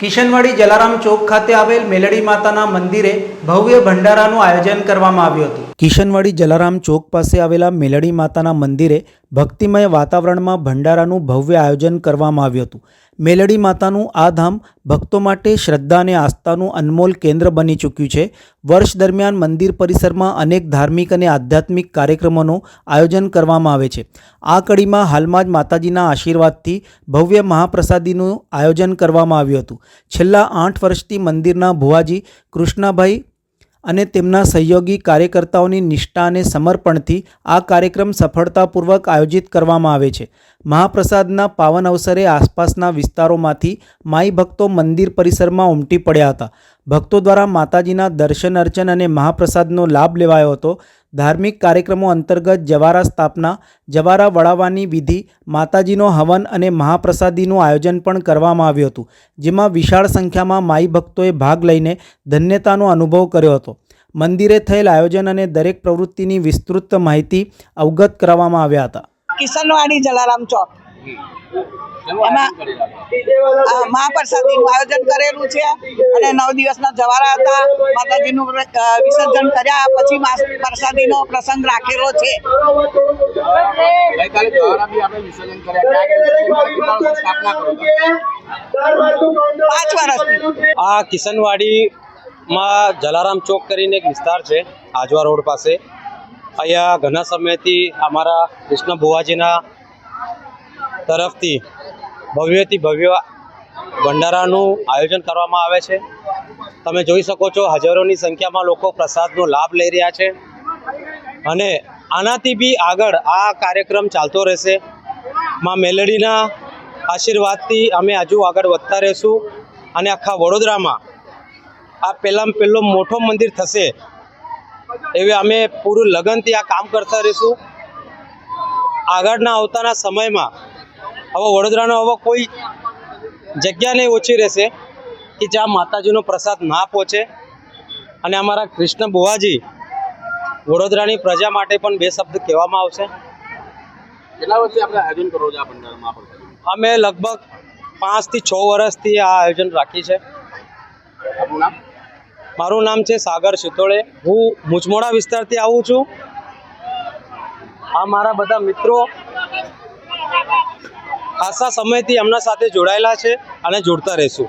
કિશનવાડી જલારામ ચોક ખાતે આવેલ મેલડી માતાના મંદિરે ભવ્ય ભંડારાનું આયોજન કરવામાં આવ્યું હતું. કિશનવાડી જલારામ ચોક પાસે આવેલા મેલડી માતાના મંદિરે ભક્તિમય વાતાવરણમાં ભંડારાનું ભવ્ય આયોજન કરવામાં આવ્યું હતું. મેલડી માતાનું આ ધામ ભક્તો માટે શ્રદ્ધા અને આસ્થાનું અનમોલ કેન્દ્ર બની ચૂક્યું છે. વર્ષ દરમિયાન મંદિર પરિસરમાં અનેક ધાર્મિક અને આધ્યાત્મિક કાર્યક્રમોનું આયોજન કરવામાં આવે છે. આ કડીમાં હાલમાં જ માતાજીના આશીર્વાદથી ભવ્ય મહાપ્રસાદીનું આયોજન કરવામાં આવ્યું હતું. છેલ્લા આઠ વર્ષથી મંદિરના ભુવાજી કૃષ્ણાભાઈ અને તેમના સહયોગી કાર્યકર્તાઓની નિષ્ઠા અને સમર્પણથી આ કાર્યક્રમ સફળતાપૂર્વક આયોજિત કરવામાં આવે છે. મહાપ્રસાદના પાવન અવસરે આસપાસના વિસ્તારોમાંથી માઈ ભક્તો મંદિર પરિસરમાં ઉમટી પડ્યા હતા. ભક્તો દ્વારા માતાજીના દર્શન, અર્ચન અને મહાપ્રસાદનો લાભ લેવાયો હતો. ધાર્મિક કાર્યક્રમો અંતર્ગત જવારા સ્થાપના, જવારા વળાવવાની વિધિ, માતાજીનો હવન અને મહાપ્રસાદીનું આયોજન પણ કરવામાં આવ્યું હતું, જેમાં વિશાળ સંખ્યામાં માઈ ભક્તોએ ભાગ લઈને ધન્યતાનો અનુભવ કર્યો હતો. મંદિરે થયેલ આયોજન અને દરેક પ્રવૃત્તિની વિસ્તૃત માહિતી અવગત કરવામાં આવ્યા હતા. કિશનવાડી જલારામ ચોક. એમાં મહાપ્રસાદીનું આયોજન કરેલું છે અને નવ દિવસના જવારા હતા. માતાજીનું વિસર્જન કર્યા પછી મા- પ્રસાદીનો પ્રસંગ રાખેલો છે. પાંચ વર્ષથી આ કિશનવાડીમાં જલારામ ચોક કરીને એક વિસ્તાર છે આજવા રોડ પાસે. અહીંયા ઘણા સમયથી અમારા કૃષ્ણ ભુવાજીના તરફથી ભવ્યથી ભવ્ય ભંડારાનું આયોજન કરવામાં આવે છે. તમે જોઈ શકો છો હજારોની સંખ્યામાં લોકો પ્રસાદનો લાભ લઈ રહ્યા છે. અને આનાથી બી આગળ આ કાર્યક્રમ ચાલતો રહેશે. માં મેલડીના આશીર્વાદથી અમે હજુ આગળ વધતા રહીશું. અને આખા વડોદરામાં આ પહેલાં પહેલો મોટો મંદિર થશે એવી અમે પૂરું લગનથી આ કામ કરતા રહીશું. આગળના આવતાના સમયમાં હવે વડોદરાનો હવે કોઈ જગ્યા નહીં ઓછી રહેશે કે જ્યાં માતાજીનો પ્રસાદ ના પહોંચે. અને અમારા કૃષ્ણ બુવાજી વડોદરાની પ્રજા માટે પણ બે શબ્દ કહેવામાં આવશે. કેટલા વર્ષથી આપણે આયોજન કરો છો આ ભંડારામાં અમે લગભગ પાંચથી છ વર્ષથી આ આયોજન રાખી છે આપણું નામ? મારું નામ છે સાગર સુતોળે હું મુચમોડા વિસ્તારથી આવું છું. આ મારા બધા મિત્રો ખાસા સમયથી એમના સાથે જોડાયેલા છે અને જોડતા રહીશું.